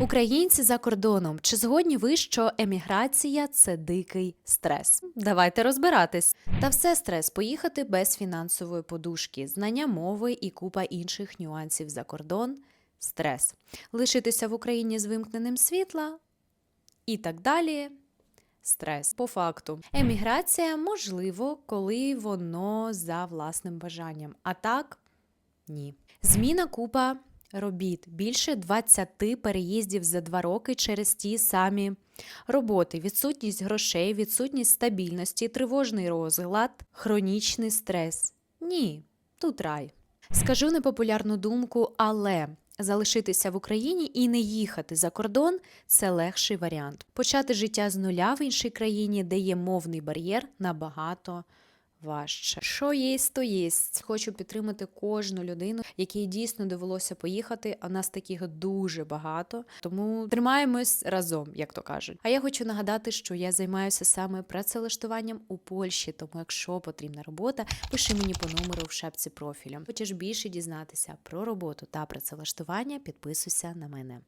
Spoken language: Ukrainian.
Українці за кордоном. Чи згодні ви, що еміграція це дикий стрес? Давайте розбиратись. Та все стрес поїхати без фінансової подушки, знання мови і купа інших нюансів за кордон. Стрес. Лишитися в Україні з вимкненим світла і так далі. Стрес по факту. Еміграція можливо, коли воно за власним бажанням. А так ні. Зміна купа робіт. Більше 20 переїздів за два роки через ті самі роботи. Відсутність грошей, відсутність стабільності, тривожний розлад, хронічний стрес. Ні, тут рай. Скажу непопулярну думку, але залишитися в Україні і не їхати за кордон це легший варіант. Почати життя з нуля в іншій країні, де є мовний бар'єр, набагато важче. Що єсть, то єсть. Хочу підтримати кожну людину, якій дійсно довелося поїхати. А нас таких дуже багато. Тому тримаємось разом, як то кажуть. А я хочу нагадати, що я займаюся саме працевлаштуванням у Польщі. Тому, якщо потрібна робота, пиши мені по номеру в шапці профілю. Хочеш більше дізнатися про роботу та працевлаштування, підписуйся на мене.